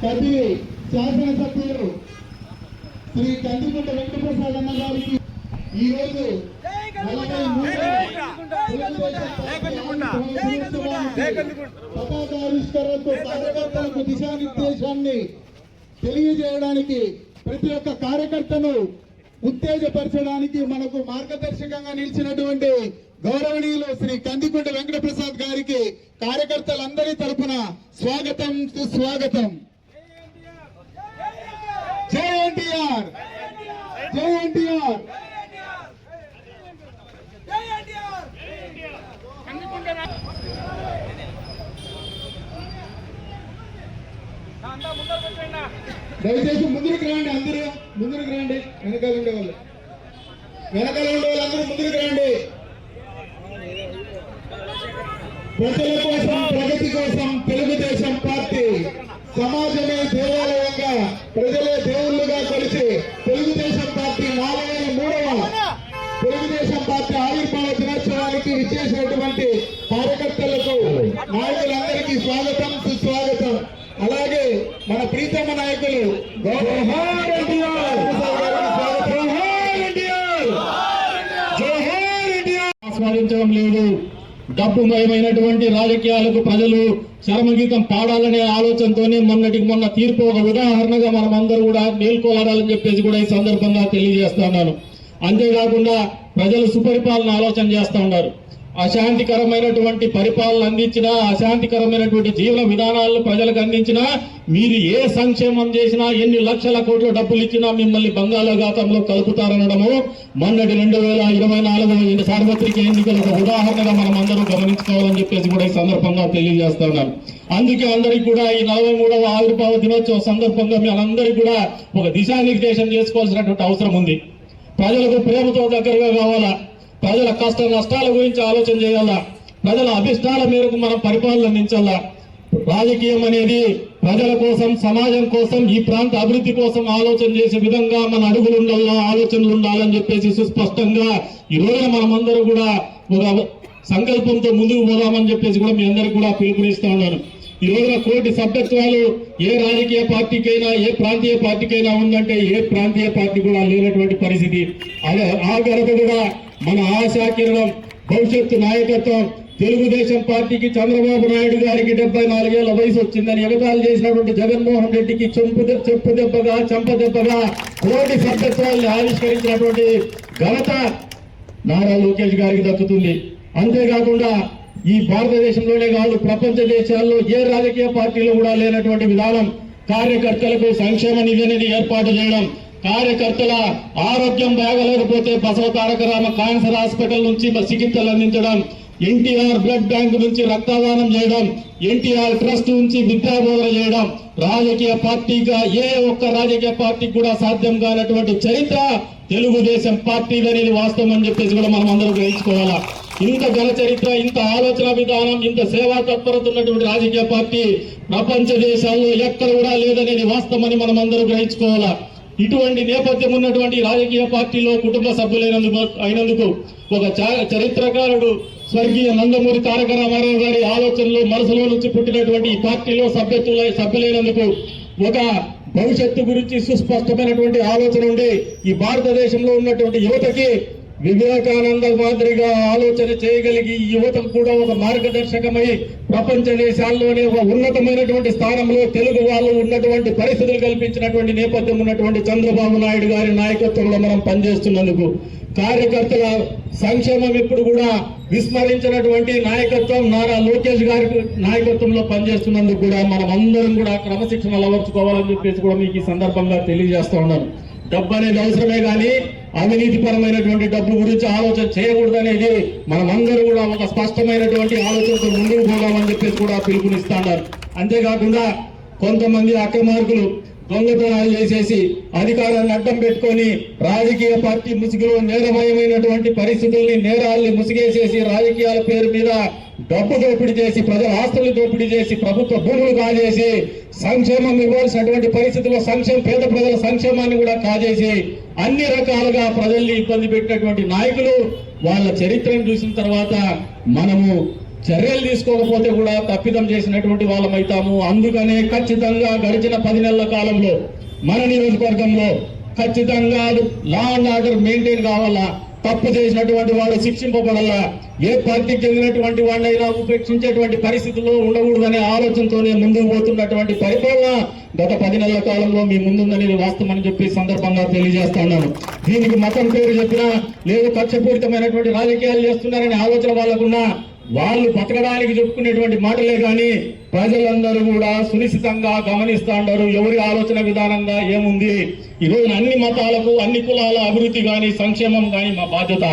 ప్రతి శాసనసభ్యులు శ్రీ కందికొండ వెంకటప్రసాద్ అన్న గారికి ఈ రోజు పతాకావిష్కరణతో కార్యకర్తలకు దిశానిర్దేశాన్ని తెలియజేయడానికి ప్రతి ఒక్క కార్యకర్తను ఉత్తేజపరచడానికి మనకు మార్గదర్శకంగా నిలిచినటువంటి గౌరవనీయులు శ్రీ కందికొండ వెంకటప్రసాద్ గారికి కార్యకర్తలందరి తరపున స్వాగతం సుస్వాగతం. జై ఎన్టీఆర్! జై ఎన్టీఆర్! దయచేసి ముందుకు రండి అందరూ. ముందుకు రండి. వెనకాల ఉండే వాళ్ళు వెనకాల ఉండే వాళ్ళందరూ ముందుకు రండి. ప్రజల కోసం ప్రగతి కోసం తెలుగుదేశం పార్టీ సమాజమే దేవాలయంగా ప్రజలే దేవుళ్ళుగా కలిసి తెలుగుదేశం పార్టీ నాలుగు మూడవ తెలుగుదేశం పార్టీ ఆవిర్భావ దినోత్సవానికి విచ్చేసినటువంటి కార్యకర్తలకు నాయకులందరికీ స్వాగతం సుస్వాగతం. అలాగే మన ప్రీతమ్మ నాయకులు ఎన్టీఆర్! ఆస్వాదించడం లేదు. డబ్బుమయమైనటువంటి రాజకీయాలకు ప్రజలు చరమగీతం పాడాలనే ఆలోచనతోనే మొన్నటికి మొన్న తీర్పు ఒక ఉదాహరణగా మనం అందరూ కూడా మేల్కోలాడాలని చెప్పేసి కూడా ఈ సందర్భంగా తెలియజేస్తున్నాను అంతేకాకుండా ప్రజలు సుపరిపాలన ఆలోచన చేస్తూ ఉన్నారు. అశాంతికరమైనటువంటి పరిపాలన అందించినా అశాంతికరమైనటువంటి జీవన విధానాలను ప్రజలకు అందించినా మీరు ఏ సంక్షేమం చేసినా ఎన్ని లక్షల కోట్ల డబ్బులు ఇచ్చినా మిమ్మల్ని బంగాళాఘాతంలో కలుపుతారనడము మొన్నటి రెండు వేల ఇరవై నాలుగు సార్వత్రిక ఎన్నికలకు ఉదాహరణగా మనం అందరూ గమనించుకోవాలని చెప్పేసి కూడా ఈ సందర్భంగా తెలియజేస్తున్నాను అందుకే అందరికీ కూడా ఈ నలభై మూడవ ఆవిర్భావ దినోత్సవం సందర్భంగా మీ కూడా ఒక దిశానిర్దేశం చేసుకోవాల్సినటువంటి అవసరం ఉంది. ప్రజలకు ప్రేమతో దగ్గరగా కావాలా? ప్రజల కష్ట నష్టాల గురించి ఆలోచన చేయాలా? ప్రజల అభిష్టాల మేరకు మనం పరిపాలన అందించాలా? రాజకీయం అనేది ప్రజల కోసం సమాజం కోసం ఈ ప్రాంత అభివృద్ధి కోసం ఆలోచన చేసే విధంగా మన అడుగులు ఉండాలా ఆలోచనలు ఉండాలని చెప్పేసి సుస్పష్టంగా ఈ రోజున మనమందరూ కూడా ఒక సంకల్పంతో ముందుకు పోదామని చెప్పేసి కూడా మీ అందరికి కూడా పిలుపునిస్తా ఉన్నాను. ఈ రోజున కోటి సభ్యత్వాలు ఏ రాజకీయ పార్టీకైనా ఏ ప్రాంతీయ పార్టీకైనా ఉందంటే ఏ ప్రాంతీయ పార్టీ కూడా లేనటువంటి పరిస్థితి. అదే ఆ కూడా మన ఆశాకిరణం భవిష్యత్తు నాయకత్వం తెలుగుదేశం పార్టీకి చంద్రబాబు నాయుడు గారికి డెబ్బై నాలుగేళ్ళ వయసు వచ్చిందని ఎగతాలు చేసినటువంటి జగన్మోహన్ రెడ్డికి చెంపు చెప్పు దెబ్బగా చెంప దెబ్బగా కోటి సభ్యత్వాల్ని ఆవిష్కరించినటువంటి ఘనత నారా లోకేష్ గారికి దక్కుతుంది. అంతేకాకుండా ఈ భారతదేశంలోనే కాదు ప్రపంచ దేశాల్లో ఏ రాజకీయ పార్టీలో కూడా లేనటువంటి విధానం కార్యకర్తలకు సంక్షేమ నిధి అనేది ఏర్పాటు చేయడం కార్యకర్తల ఆరోగ్యం బాగలేకపోతే బసవ తారక రామ క్యాన్సర్ హాస్పిటల్ నుంచి చికిత్సలు అందించడం ఎన్టీఆర్ బ్లడ్ బ్యాంక్ నుంచి రక్తదానం చేయడం ఎన్టీఆర్ ట్రస్ట్ నుంచి విద్యాబోధన చేయడం రాజకీయ పార్టీగా ఏ ఒక్క రాజకీయ పార్టీకి కూడా సాధ్యం కానటువంటి చరిత్ర తెలుగుదేశం పార్టీ అనేది వాస్తవం అని చెప్పేసి కూడా మనం అందరూ గ్రహించుకోవాలా? ఇంత జన చరిత్ర ఇంత ఆలోచన విధానం ఇంత సేవా తత్పరత ఉన్నటువంటి రాజకీయ పార్టీ ప్రపంచ దేశాల్లో ఎక్కడ కూడా లేదనేది వాస్తవమని మనం అందరూ గ్రహించుకోవాలా? ఇటువంటి నేపథ్యం ఉన్నటువంటి రాజకీయ పార్టీలో కుటుంబ సభ్యులైనందుకు అయినందుకు ఒక చరిత్రకారుడు స్వర్గీయ నందమూరి తారక రామారావు గారి ఆలోచనలు మనసులో నుంచి పుట్టినటువంటి ఈ పార్టీలో సభ్యత్వ సభ్యులైనందుకు ఒక భవిష్యత్తు గురించి సుస్పష్టమైనటువంటి ఆలోచన ఉండి ఈ భారతదేశంలో ఉన్నటువంటి యువతకి వివేకానంద మాదిరిగా ఆలోచన చేయగలిగి యువతకు కూడా ఒక మార్గదర్శకమై ప్రపంచ దేశాల్లోనే ఒక ఉన్నతమైనటువంటి స్థానంలో తెలుగు వాళ్ళు ఉన్నటువంటి పరిస్థితులు కల్పించినటువంటి నేపథ్యం ఉన్నటువంటి చంద్రబాబు నాయుడు గారి నాయకత్వంలో మనం పనిచేస్తున్నందుకు కార్యకర్తల సంక్షేమం ఇప్పుడు కూడా విస్మరించినటువంటి నాయకత్వం నారా లోకేష్ గారి నాయకత్వంలో పనిచేస్తున్నందుకు కూడా మనం అందరం కూడా క్రమశిక్షణ అలవర్చుకోవాలని చెప్పేసి కూడా మీకు ఈ సందర్భంగా తెలియజేస్తా ఉన్నాను. డబ్బు అనేది అవసరమే కానీ అవినీతిపరమైనటువంటి డబ్బు గురించి ఆలోచన చేయకూడదు అనేది కూడా ఒక స్పష్టమైనటువంటి ఆలోచనతో ముందుకు పోదామని చెప్పేసి కూడా పిలుపునిస్తున్నారు అంతేకాకుండా కొంతమంది అక్రమార్కులు దొంగతనాలు చేసేసి అధికారాన్ని అడ్డం పెట్టుకొని రాజకీయ పార్టీ ముసుగులో నేరమయమైనటువంటి పరిస్థితుల్ని నేరాల్ని ముసిగేసేసి రాజకీయాల పేరు మీద డబ్బు దోపిడీ చేసి ప్రజల ఆస్తులు దోపిడీ చేసి ప్రభుత్వ భూములు కాజేసి సంక్షేమం ఇవ్వాల్సినటువంటి పరిస్థితుల్లో సంక్షేమ పేద ప్రజల సంక్షేమాన్ని కూడా కాజేసి అన్ని రకాలుగా ప్రజల్ని ఇబ్బంది పెట్టినటువంటి నాయకులు వాళ్ళ చరిత్రను చూసిన తర్వాత మనము చర్యలు తీసుకోకపోతే కూడా తప్పిదం చేసినటువంటి వాళ్ళమైతాము అందుకనే ఖచ్చితంగా గడిచిన పది నెలల కాలంలో మన నియోజకవర్గంలో ఖచ్చితంగా లా అండ్ ఆర్డర్ మెయింటైన్ కావాలా? తప్పు చేసినటువంటి వాళ్ళు శిక్షింపబడాలా? ఏ పార్టీకి చెందినటువంటి వాళ్ళైనా ఉపేక్షించేటువంటి పరిస్థితుల్లో ఉండకూడదనే ఆలోచనతోనే ముందుకు పోతున్నటువంటి పరిపాలన గత పది నెలల కాలంలో మీ ముందుందనేది వాస్తవమని చెప్పి సందర్భంగా తెలియజేస్తున్నాను దీనికి మతం పేరు చెప్పినా లేదు కక్షపూరితమైనటువంటి రాజకీయాలు చేస్తున్నారనే ఆలోచన వాళ్ళకున్నా వాళ్ళు బతకడానికి చెప్పుకునేటువంటి మాటలే కానీ ప్రజలందరూ కూడా సునిశ్చితంగా గమనిస్తాండారు ఎవరి ఆలోచన విధానంగా ఏముంది? ఈ రోజున అన్ని మతాలకు అన్ని కులాల అభివృద్ధి కానీ సంక్షేమం కానీ మా బాధ్యత.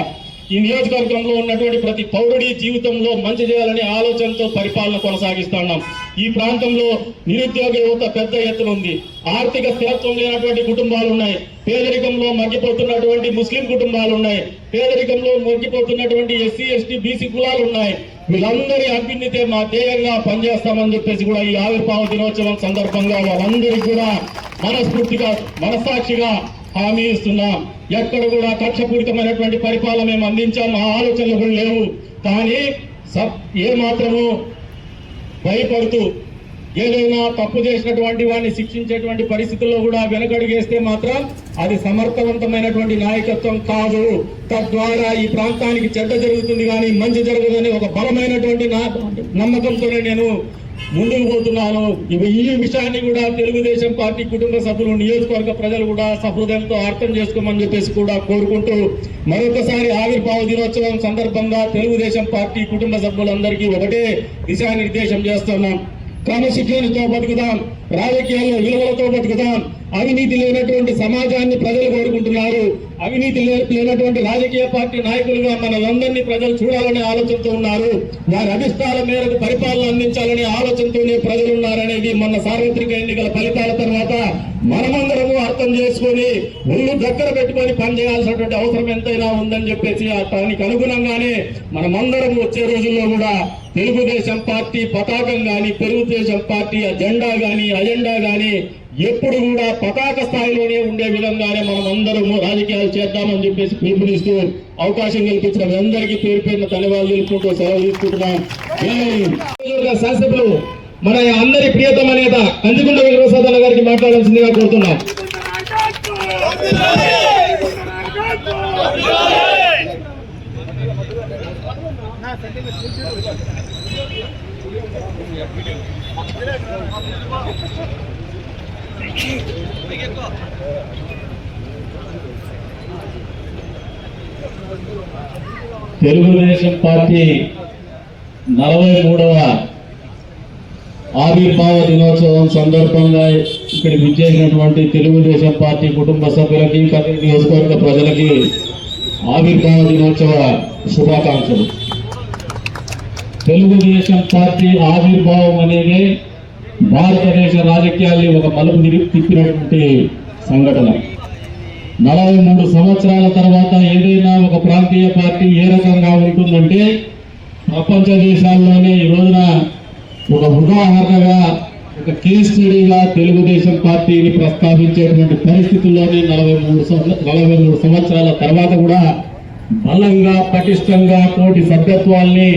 ఈ నియోజకవర్గంలో ఉన్నటువంటి ప్రతి పౌరుడి జీవితంలో మంచి చేయాలనే ఆలోచనతో పరిపాలన కొనసాగిస్తున్నాం ఈ ప్రాంతంలో నిరుద్యోగ యువత పెద్ద ఎత్తున ఉంది. ఆర్థిక స్థిరత్వం లేనటువంటి కుటుంబాలు ఉన్నాయి. పేదరికంలో మగ్గిపోతున్నటువంటి ముస్లిం కుటుంబాలు ఉన్నాయి. పేదరికంలో మగ్గిపోతున్నటువంటి ఎస్సీ ఎస్టీ బీసీ కులాలు ఉన్నాయి. వీళ్ళందరి అభ్యున్నతే మా ధ్యేయంగా పనిచేస్తామని చెప్పేసి కూడా ఈ ఆవిర్భావ దినోత్సవం సందర్భంగా వాళ్ళందరికీ కూడా మనస్ఫూర్తిగా మనస్సాక్షిగా హామీ ఇస్తున్నాం ఎక్కడ కూడా కక్షపూరితమైనటువంటి పరిపాలన మేము అందించాం ఆ ఆలోచనలు కూడా లేవు. కానీ సబ్ ఏ మాత్రము భయపడుతూ ఏదైనా తప్పు చేసినటువంటి వాడిని శిక్షించేటువంటి పరిస్థితుల్లో కూడా వెనకడుగేస్తే మాత్రం అది సమర్థవంతమైనటువంటి నాయకత్వం కాదు. తద్వారా ఈ ప్రాంతానికి చెడ్డ జరుగుతుంది కానీ మంచి జరగదని ఒక బలమైనటువంటి నా- నమ్మకంతోనే నేను ముందుకు పోతున్నాను. ఇవి ఈ విషయాన్ని కూడా తెలుగుదేశం పార్టీ కుటుంబ సభ్యులు నియోజకవర్గ ప్రజలు కూడా సహృదయంతో అర్థం చేసుకోమని చెప్పేసి కూడా కోరుకుంటూ మరొకసారి ఆవిర్భావ దినోత్సవం సందర్భంగా తెలుగుదేశం పార్టీ కుటుంబ సభ్యులందరికీ ఒకటే దిశానిర్దేశం చేస్తున్నాం. క్రమశిక్షణతో బతుకుదాం రాజకీయాల్లో విలువలతో బతుకుతాం. అవినీతి లేనటువంటి సమాజాన్ని ప్రజలు కోరుకుంటున్నారు. అవినీతి లేనటువంటి రాజకీయ పార్టీ నాయకులుగా మనలందరినీ ప్రజలు చూడాలనే ఆలోచనతో ఉన్నారు. వారి అభిష్టాల మేరకు పరిపాలన అందించాలనే ఆలోచనతోనే ప్రజలు ఉన్నారనేది మొన్న సార్వత్రిక ఎన్నికల ఫలితాల తర్వాత మనమందరము అర్థం చేసుకొని ఒళ్ళు దగ్గర పెట్టుకొని పనిచేయాల్సినటువంటి అవసరం ఎంతైనా ఉందని చెప్పేసి దానికి అనుగుణంగానే మనమందరం వచ్చే రోజుల్లో కూడా తెలుగుదేశం పార్టీ పతాకం గాని తెలుగుదేశం పార్టీ జెండా కానీ అజెండా కానీ ఎప్పుడు కూడా పతాక స్థాయిలోనే ఉండే విధంగానే మనం అందరము రాజకీయాలు చేద్దామని చెప్పేసి పిలుపునిస్తూ అవకాశం కల్పించిన మీ అందరికీ పేరు పేరున ధన్యవాదాలు తెలుపుకుంటూ సెలవు తీసుకుంటున్నాం. శాసనసభ్యులు మన అందరి ప్రియతమ నేత కందిగుండ వెంకటప్రసాద్ గారికి మాట్లాడాల్సిందిగా కోరుతున్నాం. తెలుగుదేశం పార్టీ నలభై మూడవ ఆవిర్భావ దినోత్సవం సందర్భంగా ఇక్కడికి విచ్చేసినటువంటి తెలుగుదేశం పార్టీ కుటుంబ సభ్యులకి నియోజకవర్గ ప్రజలకి ఆవిర్భావ దినోత్సవ శుభాకాంక్షలు. తెలుగుదేశం పార్టీ ఆవిర్భావం అనేది భారతదేశ రాజకీయాల్ని ఒక మలుపు తిప్పినటువంటి సంఘటన. నలభై మూడు సంవత్సరాల తర్వాత ఏదైనా ఒక ప్రాంతీయ పార్టీ ఏ రకంగా ఉంటుందంటే ప్రపంచ దేశాల్లోనే ఈ రోజున ఒక ఉదాహరణగా ఒక కేస్ స్టడీగా తెలుగుదేశం పార్టీని ప్రస్తావించేటువంటి పరిస్థితుల్లోనే నలభై మూడు నలభై మూడు సంవత్సరాల తర్వాత కూడా బలంగా పటిష్టంగా కోటి సభ్యత్వాల్ని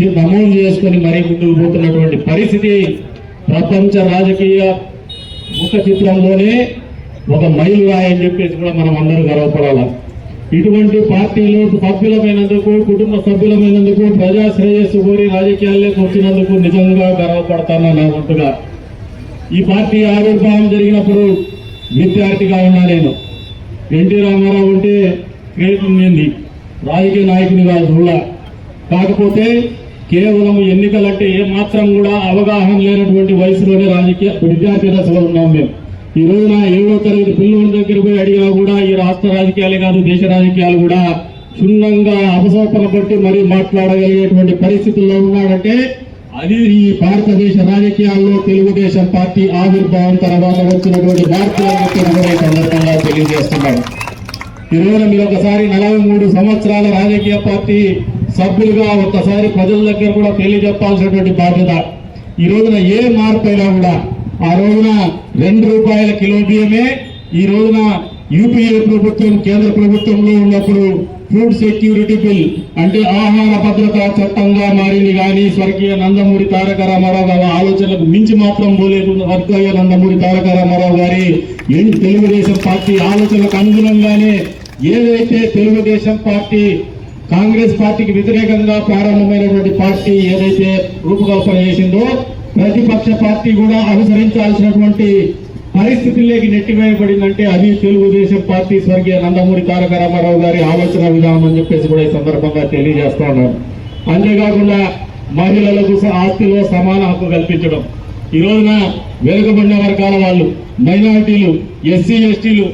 నమోదు చేసుకొని మరీ ముందుకు పోతున్నటువంటి పరిస్థితి ప్రపంచ రాజకీయ ముఖ చిత్రంలోనే ఒక మైలురాయి అని చెప్పేసి కూడా మనం అందరూ గర్వపడాలి. ఇటువంటి పార్టీలు సభ్యులమైనందుకు కుటుంబ సభ్యులమైనందుకు ప్రజా శ్రేయస్సు కోరి రాజకీయాల్లోకి వచ్చినందుకు నిజంగా గర్వపడతాను నా వంతుగా. ఈ పార్టీ ఆవిర్భావం జరిగినప్పుడు విద్యార్థిగా ఉన్నా నేను. ఎన్టీ రామారావు ఉంటే క్రియేట్ ఉండింది. రాజకీయ నాయకునిగా చూడ కాకపోతే కేవలం ఎన్నికలంటే ఏ మాత్రం కూడా అవగాహన లేనటువంటి వయసులోనే రాజకీయ విద్యార్థి దశలో ఉన్నాం మేము. ఈ రోజున ఏడో తరగతి పిల్లల దగ్గర పోయి అడిగినా కూడా ఈ రాష్ట్ర రాజకీయాలే కాదు దేశ రాజకీయాలు కూడా క్షుణ్ణంగా అపసోపన పట్టి మరీ మాట్లాడగలిగేటువంటి పరిస్థితుల్లో ఉన్నాడంటే అది ఈ భారతదేశ రాజకీయాల్లో తెలుగుదేశం పార్టీ ఆవిర్భావం తర్వాత వచ్చినటువంటి భారతీయ సందర్భంగా తెలియజేస్తున్నాడు. ఈ రోజున మీరు ఒకసారి నలభై మూడు సంవత్సరాల రాజకీయ పార్టీ సభ్యులుగా ఒక్కసారి ప్రజల దగ్గర కూడా తెలియజెప్పాల్సినటువంటి బాధ్యత. ఈ రోజున ఏ మార్పు అయినా కూడా ఆ రోజున రెండు రూపాయల కిలో బియ్యమే ఈ రోజున యూపీఏ ప్రభుత్వం కేంద్ర ప్రభుత్వంలో ఉన్నప్పుడు ఫుడ్ సెక్యూరిటీ బిల్ అంటే ఆహార భద్రతా చట్టంగా మారింది కానీ స్వర్గీయ నందమూరి తారక రామారావు గారి ఆలోచనలకు మించి మాత్రం పోలేదు స్వర్గీయ నందమూరి తారక రామారావు గారి తెలుగుదేశం పార్టీ ఆలోచనలకు అనుగుణంగానే ఏదైతే తెలుగుదేశం పార్టీ కాంగ్రెస్ పార్టీకి వ్యతిరేకంగా ప్రారంభమైనటువంటి పార్టీ ఏదైతే రూపకల్పన చేసిందో ప్రతిపక్ష పార్టీ కూడా అనుసరించాల్సినటువంటి పరిస్థితుల్లోకి నెట్టివేయబడిందంటే అది తెలుగుదేశం పార్టీ స్వర్గీయ నందమూరి తారక రామారావు గారి ఆలోచన విధానం అని చెప్పేసి కూడా ఈ సందర్భంగా తెలియజేస్తా ఉన్నాను. అంతేకాకుండా మహిళలకు ఆస్తిలో సమాన హక్కు కల్పించడం. ఈ రోజున వెనుకబడిన వర్గాల వాళ్ళు మైనారిటీలు ఎస్సీ ఎస్టీలు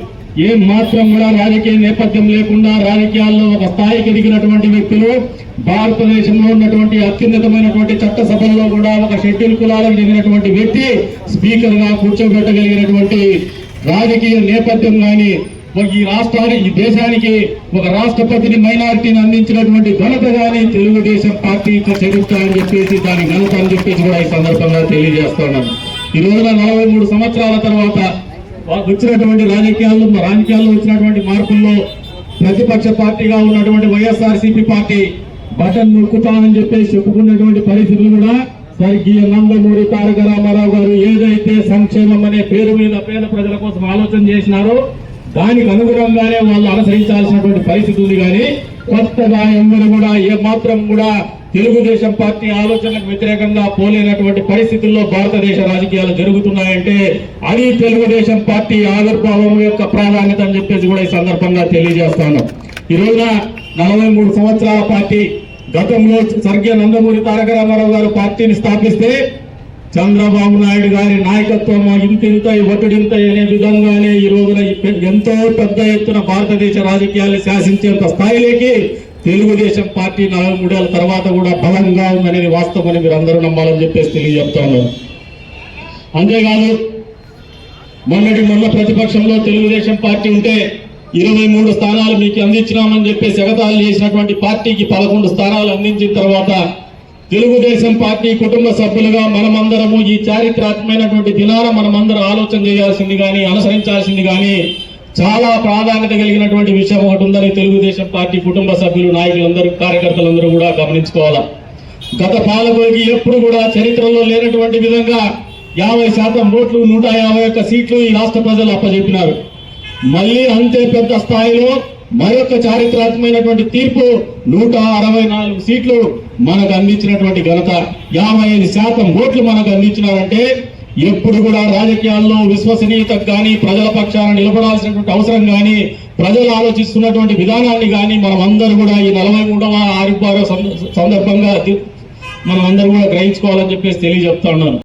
ఏం మాత్రం కూడా రాజకీయ నేపథ్యం లేకుండా రాజకీయాల్లో ఒక స్థాయికి ఎదిగినటువంటి వ్యక్తులు భారతదేశంలో ఉన్నటువంటి అత్యున్నతమైనటువంటి చట్టసభల్లో కూడా ఒక షెడ్యూల్ కులాలకు చెందినటువంటి వ్యక్తి స్పీకర్గా కూర్చోబెట్టగలిగినటువంటి రాజకీయ నేపథ్యం కానీ ఈ రాష్ట్రానికి ఈ దేశానికి ఒక రాష్ట్రపతిని మైనారిటీని అందించినటువంటి ఘనత కానీ తెలుగుదేశం పార్టీ చరిత్ర అని చెప్పేసి దాని ఘనత అని చెప్పేసి కూడా ఈ సందర్భంగా తెలియజేస్తున్నాను ఈ రోజున నలభై మూడు సంవత్సరాల తర్వాత వచ్చినటువంటి రాజకీయాల్లో రాజకీయాల్లో వచ్చినటువంటి మార్పుల్లో ప్రతిపక్ష పార్టీగా ఉన్నటువంటి వైఎస్ఆర్సీపీ పార్టీ బటన్ నొక్కుతానని చెప్పేసి చెప్పుకున్నటువంటి పరిస్థితులు కూడా స్వర్గీయ నందమూరి తారక రామారావు గారు ఏదైతే సంక్షేమం అనే పేరు మీద పేద ప్రజల కోసం ఆలోచన చేసినారో దానికి అనుగుణంగానే వాళ్ళు అనుసరించాల్సినటువంటి పరిస్థితి ఉంది కానీ కొత్తగా ఎవరు కూడా ఏమాత్రం కూడా తెలుగుదేశం పార్టీ ఆలోచనలకు వ్యతిరేకంగా పోలేనటువంటి పరిస్థితుల్లో భారతదేశ రాజకీయాలు జరుగుతున్నాయంటే అది తెలుగుదేశం పార్టీ ఆవిర్భావం యొక్క ప్రాధాన్యత అని చెప్పేసి కూడా ఈ సందర్భంగా తెలియజేస్తాను. ఈ రోజున నలభై మూడు సంవత్సరాల పార్టీ గతంలో స్వర్గీయ నందమూరి తారక రామారావు గారు పార్టీని స్థాపిస్తే చంద్రబాబు నాయుడు గారి నాయకత్వం ఇంతింత ఒత్తిడింత అనే విధంగానే ఈ రోజున ఎంతో పెద్ద ఎత్తున భారతదేశ రాజకీయాలు శాసించేంత స్థాయిలోకి తెలుగుదేశం పార్టీ నలభై మూడేళ్ళ తర్వాత కూడా బలంగా ఉందనేది వాస్తవమని మీరు అందరూ నమ్మాలని చెప్పేసి తెలియజెప్తాను. అంతేకాదు మొన్నటి మొన్న ప్రతిపక్షంలో తెలుగుదేశం పార్టీ ఉంటే ఇరవై మూడు స్థానాలు మీకు అందించినామని చెప్పేసి ఎగతాలు చేసినటువంటి పార్టీకి పదకొండు స్థానాలు అందించిన తర్వాత తెలుగుదేశం పార్టీ కుటుంబ సభ్యులుగా మనమందరము ఈ చారిత్రాత్మకమైనటువంటి దినాన మనమందరం ఆలోచన చేయాల్సింది కానీ అనుసరించాల్సింది కానీ చాలా ప్రాధాన్యత కలిగినటువంటి విషయం ఒకటి ఉందని తెలుగుదేశం పార్టీ కుటుంబ సభ్యులు నాయకులందరూ కార్యకర్తలందరూ కూడా గమనించుకోవాలా. గత పాలకులకి ఎప్పుడు కూడా చరిత్రలో లేనటువంటి విధంగా యాభై శాతం ఓట్లు నూట యాభై ఒక్క సీట్లు ఈ రాష్ట్ర ప్రజలు అప్పచెప్పినారు మళ్ళీ అంతే పెద్ద స్థాయిలో మరొక చారిత్రాత్మకమైనటువంటి తీర్పు నూట అరవై నాలుగు సీట్లు మనకు అందించినటువంటి ఘనత. యాభై ఐదు శాతం ఓట్లు మనకు అందించినారంటే ఎప్పుడు కూడా రాజకీయాల్లో విశ్వసనీయతకు కానీ ప్రజల పక్షాన నిలబడాల్సినటువంటి అవసరం కానీ ప్రజలు ఆలోచిస్తున్నటువంటి విధానాన్ని కానీ మనం అందరూ కూడా ఈ నలభై మూడవ ఆవిర్భావ సందర్భంగా మనం అందరూ కూడా గ్రహించుకోవాలని చెప్పేసి తెలియజెప్తా ఉన్నాను.